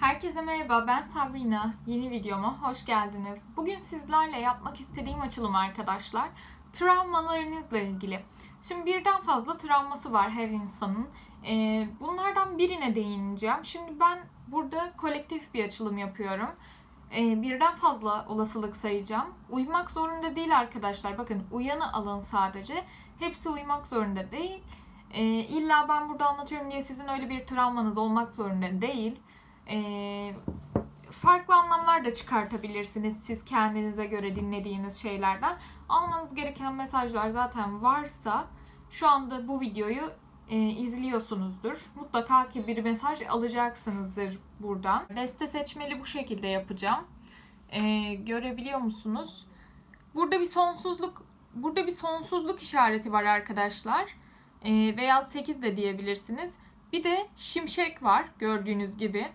Herkese merhaba, ben Sabrina. Yeni videoma hoş geldiniz. Bugün sizlerle yapmak istediğim açılım arkadaşlar, travmalarınızla ilgili. Şimdi birden fazla travması var her insanın. Ee, bunlardan birine değineceğim. Şimdi ben burada kolektif bir açılım yapıyorum. Ee, birden fazla olasılık sayacağım. Uymak zorunda değil arkadaşlar. Bakın uyanı alın sadece. Hepsi uymak zorunda değil. Ee, illa ben burada anlatıyorum diye sizin öyle bir travmanız olmak zorunda değil. Ee, farklı anlamlar da çıkartabilirsiniz siz kendinize göre dinlediğiniz şeylerden. Almanız gereken mesajlar zaten varsa şu anda bu videoyu e, izliyorsunuzdur. Mutlaka ki bir mesaj alacaksınızdır buradan. Deste seçmeli bu şekilde yapacağım. Ee, görebiliyor musunuz? Burada bir sonsuzluk burada bir sonsuzluk işareti var arkadaşlar. Ee, veya 8 de diyebilirsiniz. Bir de şimşek var gördüğünüz gibi.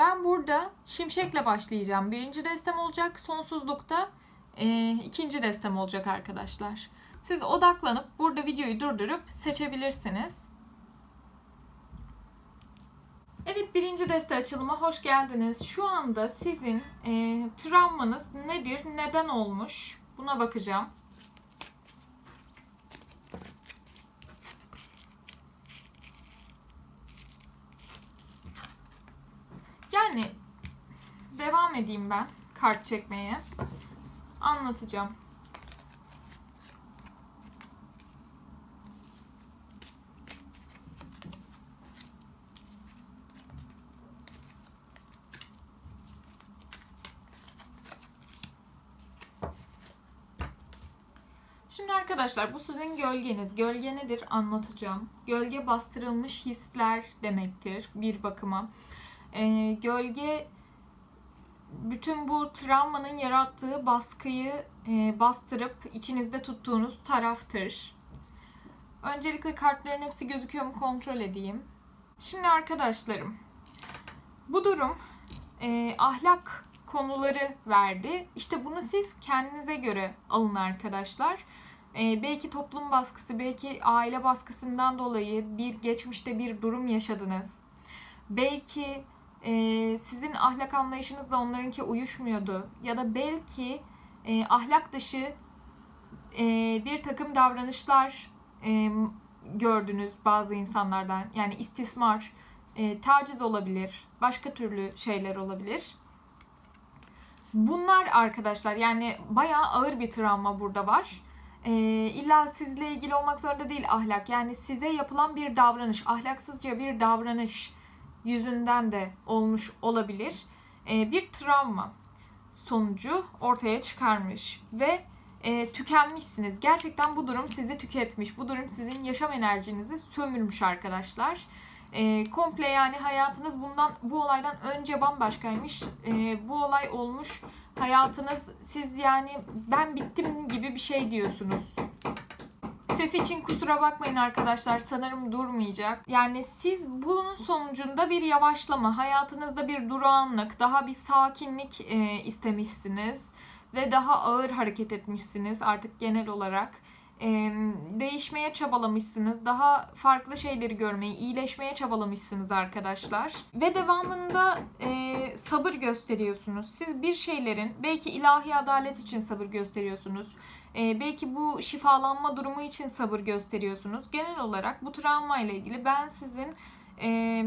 Ben burada şimşekle başlayacağım. Birinci destem olacak. Sonsuzlukta e, ikinci destem olacak arkadaşlar. Siz odaklanıp burada videoyu durdurup seçebilirsiniz. Evet birinci deste açılıma hoş geldiniz. Şu anda sizin e, travmanız nedir, neden olmuş buna bakacağım. Yani devam edeyim ben kart çekmeye. Anlatacağım. Şimdi arkadaşlar bu sizin gölgeniz. Gölge nedir anlatacağım. Gölge bastırılmış hisler demektir bir bakıma. Ee, gölge bütün bu travmanın yarattığı baskıyı e, bastırıp içinizde tuttuğunuz taraftır. Öncelikle kartların hepsi gözüküyor mu kontrol edeyim. Şimdi arkadaşlarım bu durum e, ahlak konuları verdi. İşte bunu siz kendinize göre alın arkadaşlar. E, belki toplum baskısı, belki aile baskısından dolayı bir geçmişte bir durum yaşadınız. Belki e, sizin ahlak anlayışınızla onlarınki uyuşmuyordu. Ya da belki e, ahlak dışı e, bir takım davranışlar e, gördünüz bazı insanlardan. Yani istismar, e, taciz olabilir, başka türlü şeyler olabilir. Bunlar arkadaşlar yani bayağı ağır bir travma burada var. E, illa sizle ilgili olmak zorunda değil ahlak. Yani size yapılan bir davranış, ahlaksızca bir davranış yüzünden de olmuş olabilir. E, bir travma sonucu ortaya çıkarmış ve e, tükenmişsiniz. Gerçekten bu durum sizi tüketmiş. Bu durum sizin yaşam enerjinizi sömürmüş arkadaşlar. E, komple yani hayatınız bundan bu olaydan önce bambaşkaymış. E, bu olay olmuş. Hayatınız siz yani ben bittim gibi bir şey diyorsunuz. Ses için kusura bakmayın arkadaşlar sanırım durmayacak. Yani siz bunun sonucunda bir yavaşlama, hayatınızda bir durağanlık, daha bir sakinlik e, istemişsiniz ve daha ağır hareket etmişsiniz artık genel olarak. E, değişmeye çabalamışsınız, daha farklı şeyleri görmeyi, iyileşmeye çabalamışsınız arkadaşlar. Ve devamında e, sabır gösteriyorsunuz. Siz bir şeylerin belki ilahi adalet için sabır gösteriyorsunuz. E, belki bu şifalanma durumu için sabır gösteriyorsunuz. Genel olarak bu travma ile ilgili ben sizin e,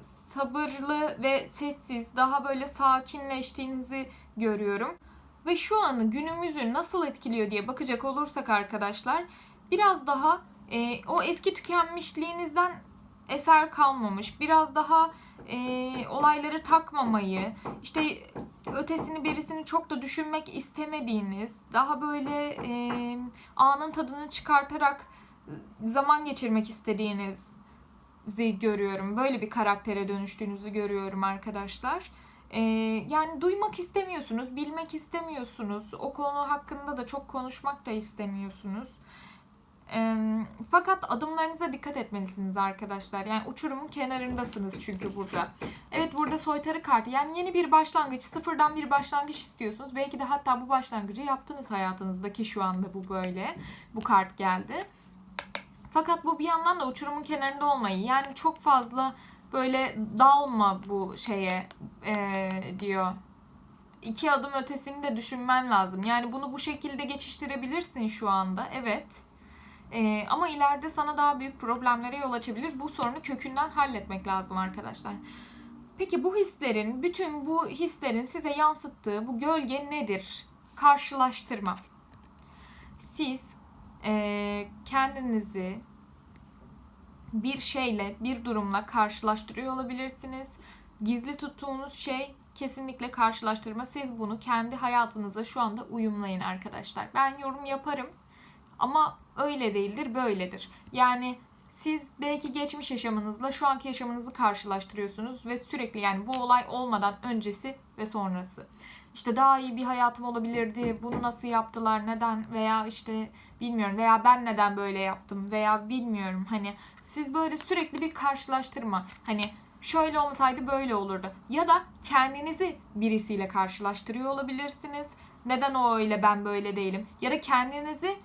sabırlı ve sessiz, daha böyle sakinleştiğinizi görüyorum. Ve şu anı günümüzü nasıl etkiliyor diye bakacak olursak arkadaşlar biraz daha e, o eski tükenmişliğinizden eser kalmamış. Biraz daha e, olayları takmamayı, işte ötesini berisini çok da düşünmek istemediğiniz, daha böyle e, anın tadını çıkartarak zaman geçirmek istediğinizi görüyorum. Böyle bir karaktere dönüştüğünüzü görüyorum arkadaşlar. Ee, yani duymak istemiyorsunuz, bilmek istemiyorsunuz. O konu hakkında da çok konuşmak da istemiyorsunuz. Ee, fakat adımlarınıza dikkat etmelisiniz arkadaşlar. Yani uçurumun kenarındasınız çünkü burada. Evet burada soytarı kartı. Yani yeni bir başlangıç, sıfırdan bir başlangıç istiyorsunuz. Belki de hatta bu başlangıcı yaptınız hayatınızdaki şu anda bu böyle. Bu kart geldi. Fakat bu bir yandan da uçurumun kenarında olmayı yani çok fazla böyle dalma bu şeye eee, diyor. İki adım ötesini de düşünmen lazım. Yani bunu bu şekilde geçiştirebilirsin şu anda. Evet. Ee, ama ileride sana daha büyük problemlere yol açabilir. Bu sorunu kökünden halletmek lazım arkadaşlar. Peki bu hislerin, bütün bu hislerin size yansıttığı bu gölge nedir? Karşılaştırma. Siz eee, kendinizi bir şeyle, bir durumla karşılaştırıyor olabilirsiniz. Gizli tuttuğunuz şey kesinlikle karşılaştırma. Siz bunu kendi hayatınıza şu anda uyumlayın arkadaşlar. Ben yorum yaparım ama öyle değildir, böyledir. Yani siz belki geçmiş yaşamınızla şu anki yaşamınızı karşılaştırıyorsunuz ve sürekli yani bu olay olmadan öncesi ve sonrası. İşte daha iyi bir hayatım olabilirdi. Bunu nasıl yaptılar? Neden? Veya işte bilmiyorum veya ben neden böyle yaptım veya bilmiyorum. Hani siz böyle sürekli bir karşılaştırma. Hani şöyle olmasaydı böyle olurdu. Ya da kendinizi birisiyle karşılaştırıyor olabilirsiniz. Neden o öyle ben böyle değilim? Ya da kendinizi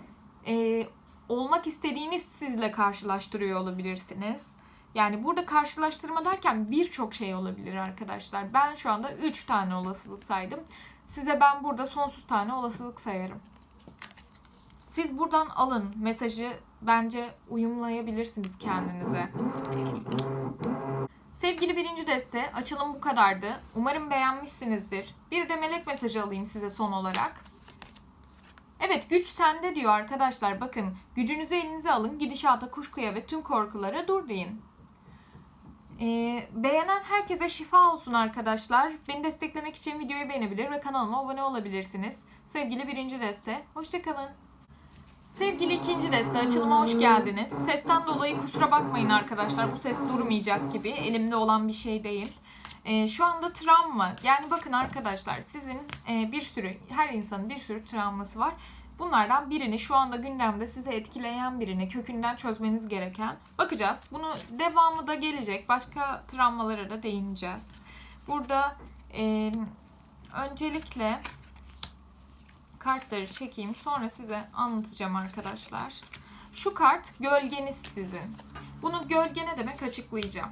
e, olmak istediğiniz sizle karşılaştırıyor olabilirsiniz. Yani burada karşılaştırma derken birçok şey olabilir arkadaşlar. Ben şu anda 3 tane olasılık saydım. Size ben burada sonsuz tane olasılık sayarım. Siz buradan alın mesajı bence uyumlayabilirsiniz kendinize. Sevgili birinci deste açılım bu kadardı. Umarım beğenmişsinizdir. Bir de melek mesajı alayım size son olarak. Evet güç sende diyor arkadaşlar. Bakın gücünüzü elinize alın. Gidişata, kuşkuya ve tüm korkulara dur deyin. Ee, beğenen herkese şifa olsun arkadaşlar. Beni desteklemek için videoyu beğenebilir ve kanalıma abone olabilirsiniz. Sevgili birinci deste, hoşçakalın. Sevgili ikinci deste açılıma hoş geldiniz. Sesten dolayı kusura bakmayın arkadaşlar. Bu ses durmayacak gibi. Elimde olan bir şey değil. Ee, şu anda travma. Yani bakın arkadaşlar sizin e, bir sürü, her insanın bir sürü travması var. Bunlardan birini şu anda gündemde size etkileyen birini kökünden çözmeniz gereken. Bakacağız. Bunu devamı da gelecek. Başka travmalara da değineceğiz. Burada e, öncelikle kartları çekeyim. Sonra size anlatacağım arkadaşlar. Şu kart gölgeniz sizin. Bunu gölge ne demek açıklayacağım.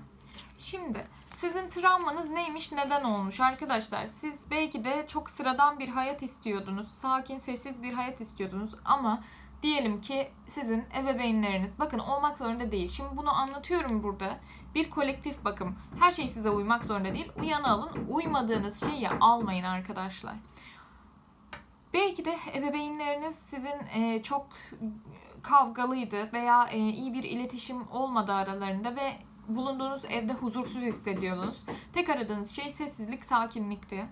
Şimdi sizin travmanız neymiş, neden olmuş arkadaşlar? Siz belki de çok sıradan bir hayat istiyordunuz. Sakin, sessiz bir hayat istiyordunuz ama diyelim ki sizin ebeveynleriniz bakın olmak zorunda değil. Şimdi bunu anlatıyorum burada. Bir kolektif bakım. Her şey size uymak zorunda değil. Uyanı alın. Uymadığınız şeyi almayın arkadaşlar. Belki de ebeveynleriniz sizin e, çok kavgalıydı veya e, iyi bir iletişim olmadı aralarında ve bulunduğunuz evde huzursuz hissediyordunuz. Tek aradığınız şey sessizlik, sakinlikti.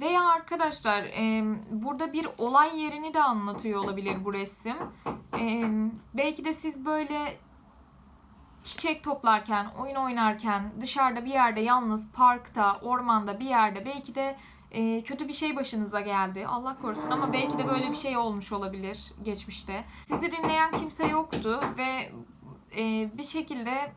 Veya arkadaşlar e, burada bir olay yerini de anlatıyor olabilir bu resim. E, belki de siz böyle çiçek toplarken, oyun oynarken, dışarıda bir yerde yalnız, parkta, ormanda bir yerde belki de e, kötü bir şey başınıza geldi. Allah korusun ama belki de böyle bir şey olmuş olabilir geçmişte. Sizi dinleyen kimse yoktu ve e, bir şekilde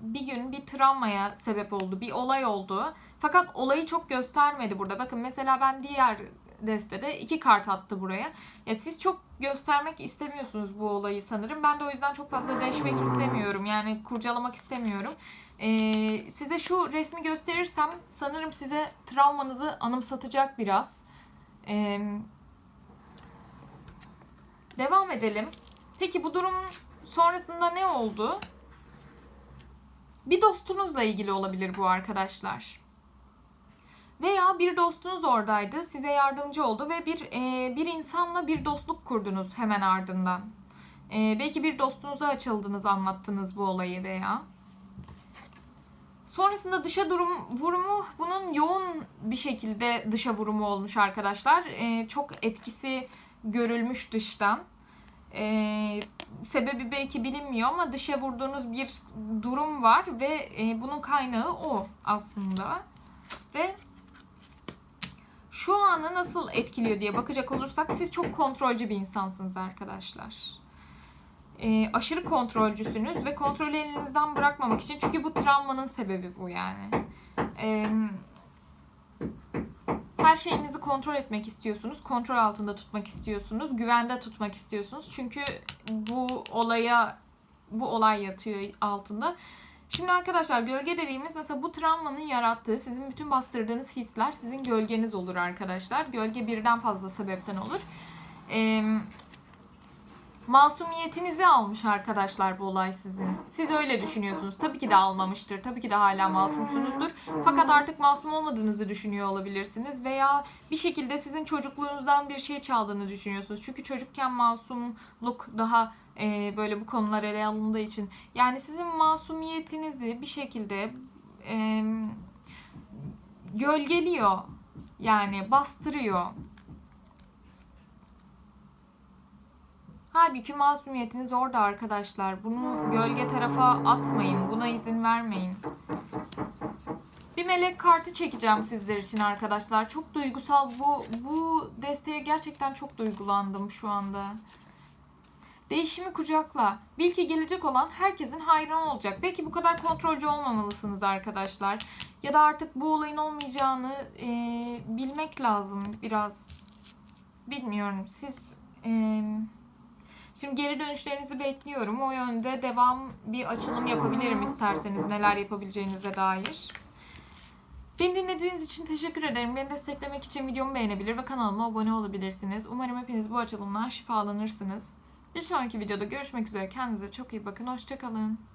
bir gün bir travmaya sebep oldu, bir olay oldu. Fakat olayı çok göstermedi burada. Bakın mesela ben diğer destede iki kart attı buraya. Ya siz çok göstermek istemiyorsunuz bu olayı sanırım. Ben de o yüzden çok fazla deşmek istemiyorum. Yani kurcalamak istemiyorum. Ee, size şu resmi gösterirsem sanırım size travmanızı anımsatacak biraz. Ee, devam edelim. Peki bu durum sonrasında ne oldu? Bir dostunuzla ilgili olabilir bu arkadaşlar. Veya bir dostunuz oradaydı, size yardımcı oldu ve bir e, bir insanla bir dostluk kurdunuz hemen ardından. E, belki bir dostunuza açıldınız, anlattınız bu olayı veya. Sonrasında dışa durum vurumu bunun yoğun bir şekilde dışa vurumu olmuş arkadaşlar. E, çok etkisi görülmüş dıştan. E, sebebi belki bilinmiyor ama dışa vurduğunuz bir durum var ve e, bunun kaynağı o aslında. Ve şu anı nasıl etkiliyor diye bakacak olursak siz çok kontrolcü bir insansınız arkadaşlar. E, aşırı kontrolcüsünüz ve kontrolü elinizden bırakmamak için çünkü bu travmanın sebebi bu yani. E, her şeyinizi kontrol etmek istiyorsunuz. Kontrol altında tutmak istiyorsunuz. Güvende tutmak istiyorsunuz. Çünkü bu olaya bu olay yatıyor altında. Şimdi arkadaşlar gölge dediğimiz mesela bu travmanın yarattığı sizin bütün bastırdığınız hisler sizin gölgeniz olur arkadaşlar. Gölge birden fazla sebepten olur. Ee, masumiyetinizi almış arkadaşlar bu olay sizin. Siz öyle düşünüyorsunuz. Tabii ki de almamıştır. Tabii ki de hala masumsunuzdur. Fakat artık masum olmadığınızı düşünüyor olabilirsiniz. Veya bir şekilde sizin çocukluğunuzdan bir şey çaldığını düşünüyorsunuz. Çünkü çocukken masumluk daha e, böyle bu konular ele alındığı için. Yani sizin masumiyetinizi bir şekilde e, gölgeliyor. Yani bastırıyor. Halbuki masumiyetiniz orada arkadaşlar. Bunu gölge tarafa atmayın. Buna izin vermeyin. Bir melek kartı çekeceğim sizler için arkadaşlar. Çok duygusal. Bu bu desteğe gerçekten çok duygulandım şu anda. Değişimi kucakla. Bil ki gelecek olan herkesin hayrına olacak. Belki bu kadar kontrolcü olmamalısınız arkadaşlar. Ya da artık bu olayın olmayacağını e, bilmek lazım biraz. Bilmiyorum. Siz e, Şimdi geri dönüşlerinizi bekliyorum. O yönde devam bir açılım yapabilirim isterseniz neler yapabileceğinize dair. Beni dinlediğiniz için teşekkür ederim. Beni desteklemek için videomu beğenebilir ve kanalıma abone olabilirsiniz. Umarım hepiniz bu açılımdan şifalanırsınız. Bir sonraki videoda görüşmek üzere. Kendinize çok iyi bakın. Hoşçakalın.